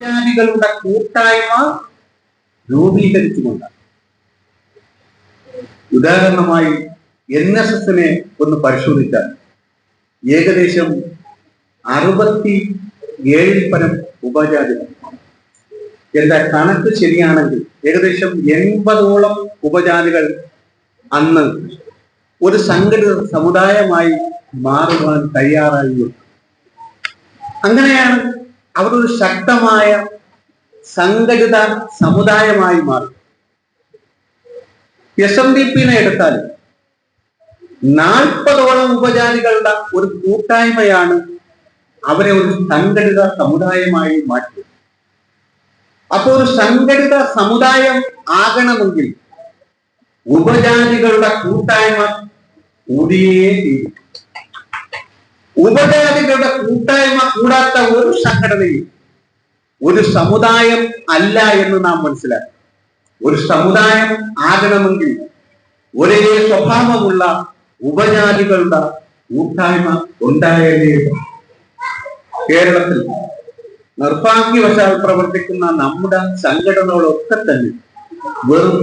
വിദ്യാർത്ഥികളുടെ കൂട്ടായ്മ രൂപീകരിച്ചുകൊണ്ട് ഉദാഹരണമായി എൻ എസ് എസിനെ ഒന്ന് പരിശോധിച്ചാൽ ഏകദേശം അറുപത്തി ഏഴിൽ പരം ഉപജാതികൾ. എന്റെ കണക്ക് ശരിയാണെങ്കിൽ ഏകദേശം എൺപതോളം ഉപജാതികൾ അന്ന് ഒരു സംഘടിത സമുദായമായി മാറുവാൻ തയ്യാറായി അങ്ങനെയാണ് അവർ ഒരു ശക്തമായ സംഘടിത സമുദായമായി മാറി. എസ് എം ഡി പിനെ എടുത്താൽ നാൽപ്പതോളം ഉപജാതികളുടെ ഒരു കൂട്ടായ്മയാണ് അവരെ ഒരു സംഘടിത സമുദായമായി മാറ്റിയത്. അപ്പോൾ ഒരു സംഘടിത സമുദായം ആകണമെങ്കിൽ ഉപജാതികളുടെ കൂട്ടായ്മ കൂടിയേ തീരും. ഉപജാതികളുടെ കൂട്ടായ്മ കൂടാത്ത ഒരു സംഘടനയും ഒരു സമുദായം അല്ല എന്ന് നാം മനസ്സിലാക്കും ഒരു സമുദായം ആകണമെങ്കിൽ ഒരേ സ്വഭാവമുള്ള ഉപജാതികളുടെ കൂട്ടായ്മ ഉണ്ടായതേ. കേരളത്തിൽ നിർഭാഗ്യവശാൽ പ്രവർത്തിക്കുന്ന നമ്മുടെ സംഘടനകളൊക്കെ തന്നെ വെറും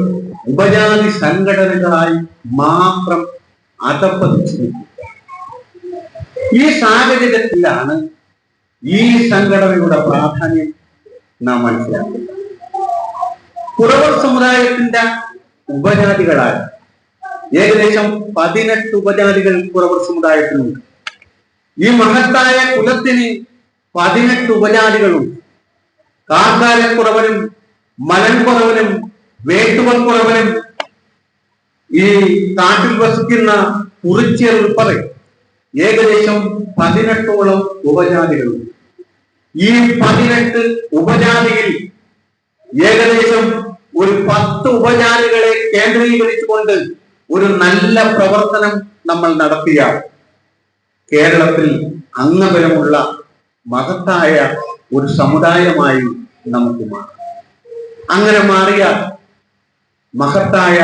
ഉപജാതി സംഘടനകളായി മാത്രം അതപ്പതിച്ചു ഈ സാഹചര്യത്തിലാണ് ഈ സംഘടനയുടെ പ്രാധാന്യം നാം മനസ്സിലാക്കുക കുറവർ സമുദായത്തിന്റെ ഉപജാതികളായ ഏകദേശം പതിനെട്ട് ഉപജാതികൾ കുറവർ സമുദായത്തിനുണ്ട് ഈ മഹത്തായ കുലത്തിന് പതിനെട്ട് ഉപജാതികളുണ്ട്. കാർക്കാലക്കുറവനും മലൻകുറവനും വേട്ടുവക്കുറവനും ഈ കാട്ടിൽ വസിക്കുന്ന കുറിച്ചിയർ ഉൾപ്പെടെ ഏകദേശം പതിനെട്ടോളം ഉപജാതികളുണ്ട്. ഈ പതിനെട്ട് ഉപജാതിയിൽ ഏകദേശം ഒരു പത്ത് ഉപജാതികളെ കേന്ദ്രീകരിച്ചുകൊണ്ട് ഒരു നല്ല പ്രവർത്തനം നമ്മൾ നടത്തിയ കേരളത്തിൽ അംഗബലമുള്ള മഹത്തായ ഒരു സമുദായമായി നമുക്ക് മാറാം. അങ്ങനെ മാറിയ മഹത്തായ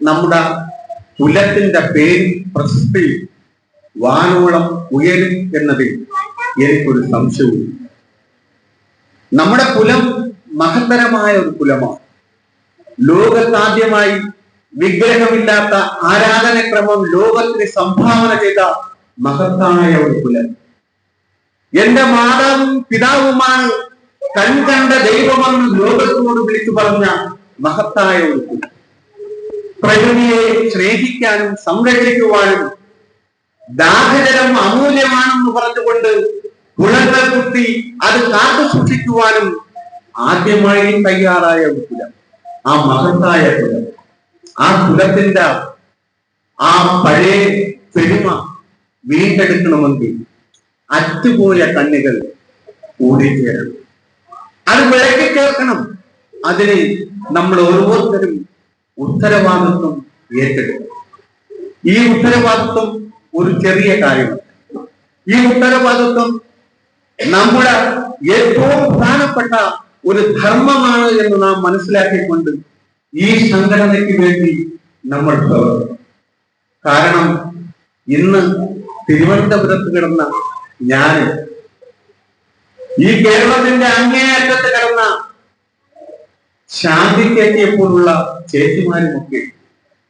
നമ്മുടെ കുലത്തിന്റെ പേര് പ്രശസ്തി വാനോളം ഉയരും എന്നതിൽ എനിക്കൊരു സംശയവും നമ്മുടെ കുലം മഹത്തരമായ ഒരു കുലമാണ്. ലോകത്താദ്യമായി വിഗ്രഹമില്ലാത്ത ആരാധനക്രമം ലോകത്തിന് സംഭാവന ചെയ്ത മഹത്തായ ഒരു കുലം. എന്റെ മാതാവും പിതാവുമാണ് കൺകണ്ട ദൈവമെന്ന് ലോകത്തോട് വിളിച്ചു പറഞ്ഞ മഹത്തായ ഒരു കുലം. പ്രകൃതിയെ സ്നേഹിക്കാനും സംരക്ഷിക്കുവാനും ദാഹജലം അമൂല്യമാണെന്ന് പറഞ്ഞുകൊണ്ട് കുളങ്ങൾ കുത്തി അത് കാത്തു സൂക്ഷിക്കുവാനും ആദ്യമായി തയ്യാറായ ഒരു കുലം. ആ മഹത്തായ കുലം. ആ കുലത്തിന്റെ ആ പഴയ പെരുമ വീണ്ടെടുക്കണമെങ്കിൽ അറ്റുപോയ കണ്ണുകൾ ഓടിച്ചേരണം അത് വിളക്കി കേൾക്കണം അതിന് നമ്മൾ ഓരോരുത്തരും ഉത്തരവാദിത്വം ഏറ്റെടുക്കണം. ഈ ഉത്തരവാദിത്വം ഒരു ചെറിയ കാര്യമാണ്. ഈ ഉത്തരവാദിത്വം നമ്മുടെ ഏറ്റവും പ്രധാനപ്പെട്ട ഒരു ധർമ്മമാണ് എന്ന് നാം മനസ്സിലാക്കിക്കൊണ്ട് ഈ സംഘടനയ്ക്ക് വേണ്ടി നമ്മൾ കാരണം ഇന്ന് തിരുവനന്തപുരത്ത് കിടന്ന ഞാൻ ഈ കേരളത്തിന്റെ അങ്ങേയറ്റത്ത് കിടന്ന ശാന്തിക്കേറ്റിയെപ്പോലുള്ള ചേച്ചിമാരുമൊക്കെ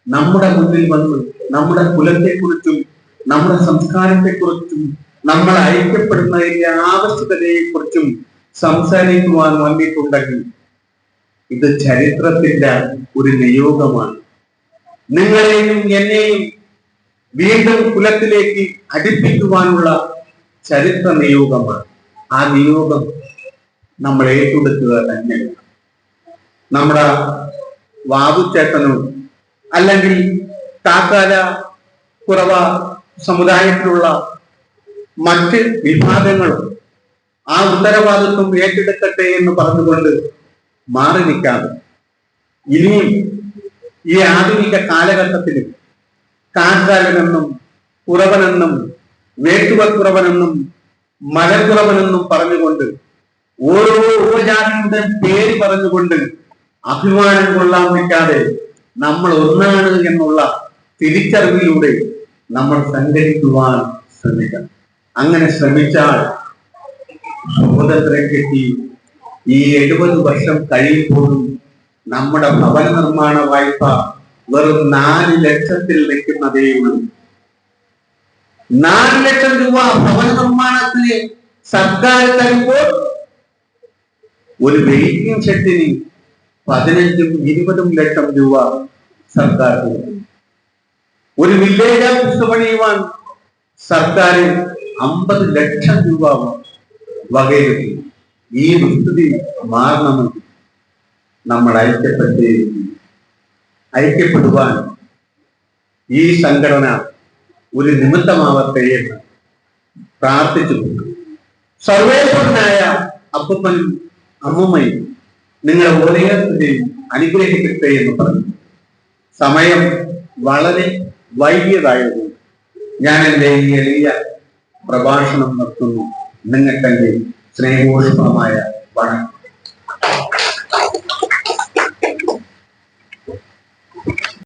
നമ്മുടെ മുന്നിൽ വന്ന് നമ്മുടെ കുലത്തെക്കുറിച്ചും നമ്മുടെ സംസ്കാരത്തെക്കുറിച്ചും നമ്മൾ ഐക്യപ്പെടുന്നതിന്റെ ആവശ്യകതയെക്കുറിച്ചും സംസാരിക്കുവാൻ വന്നിട്ടുണ്ടെങ്കിൽ ഇത് ചരിത്രത്തിന്റെ ഒരു നിയോഗമാണ്. നിങ്ങളെയും എന്നെയും വീണ്ടും കുലത്തിലേക്ക് അടുപ്പിക്കുവാനുള്ള ചരിത്ര നിയോഗമാണ്. ആ നിയോഗം നമ്മൾ ഏറ്റെടുക്കുക തന്നെയാണ്. നമ്മുടെ വാവുച്ചേട്ടനും അല്ലെങ്കിൽ കാക്കാല കുറവ സമുദായത്തിലുള്ള മറ്റ് വിഭാഗങ്ങളും ആ ഉത്തരവാദിത്വം ഏറ്റെടുക്കട്ടെ എന്ന് പറഞ്ഞുകൊണ്ട് മാറി നിൽക്കാതെ ഇനിയും ഈ ആധുനിക കാലഘട്ടത്തിലും കാറ്റാലനെന്നും കുറവനെന്നും വേട്ടുവക്കുറവനെന്നും മലക്കുറവനെന്നും പറഞ്ഞുകൊണ്ട് ഓരോ ഉപജാതിയുടെ പേര് പറഞ്ഞുകൊണ്ട് അഭിമാനം കൊള്ളാൻ നിൽക്കാതെ നമ്മൾ ഒന്നാണ് എന്നുള്ള തിരിച്ചറിവിലൂടെ നമ്മൾ സംഘടിക്കുവാൻ ശ്രമിക്കണം. അങ്ങനെ ശ്രമിച്ചാൽ ബോധത്തിനെ കിട്ടി ഈ എഴുപത് വർഷം കഴിയുമ്പോഴും നമ്മുടെ ഭവന നിർമ്മാണ വായ്പ വെറും നാല് ലക്ഷത്തിൽ നിൽക്കുന്നതേ ഉള്ളൂ. നാല് ലക്ഷം രൂപ ഭവന നിർമ്മാണത്തിന് സർക്കാർ തരുമ്പോൾ ഒരു വെയിറ്റിംഗ് ഷെഡിന് പതിനഞ്ചും ഇരുപതും ലക്ഷം രൂപ സർക്കാർ കൊടുക്കും. ഒരു വില്ലേജ് ഓഫീസ് പണിയുവാൻ സർക്കാർ അമ്പത് ലക്ഷം രൂപ വകയിലെത്തി ഈ വൃത്തി മാറണമെങ്കിൽ നമ്മൾ ഐക്യപ്പെട്ടേ ഐക്യപ്പെടുവാൻ ഈ സംഘടന ഒരു നിമിത്തമാവട്ടെ എന്ന് പ്രാർത്ഥിച്ചു സർവേശ്വരനായ അപ്പൂപ്പനും അമ്മമ്മയും നിങ്ങളെ ഓരോരുത്തരെയും അനുഗ്രഹിക്കട്ടെ എന്ന് പറഞ്ഞു. സമയം വളരെ വൈകിയതായിരുന്നു ഞാൻ എന്റെ ഈ എളിയ പ്രഭാഷണം നിർത്തുന്നു നിങ്ങൾക്കെങ്കിൽ സ്നേഹോഷ്മമായ വണക്കം.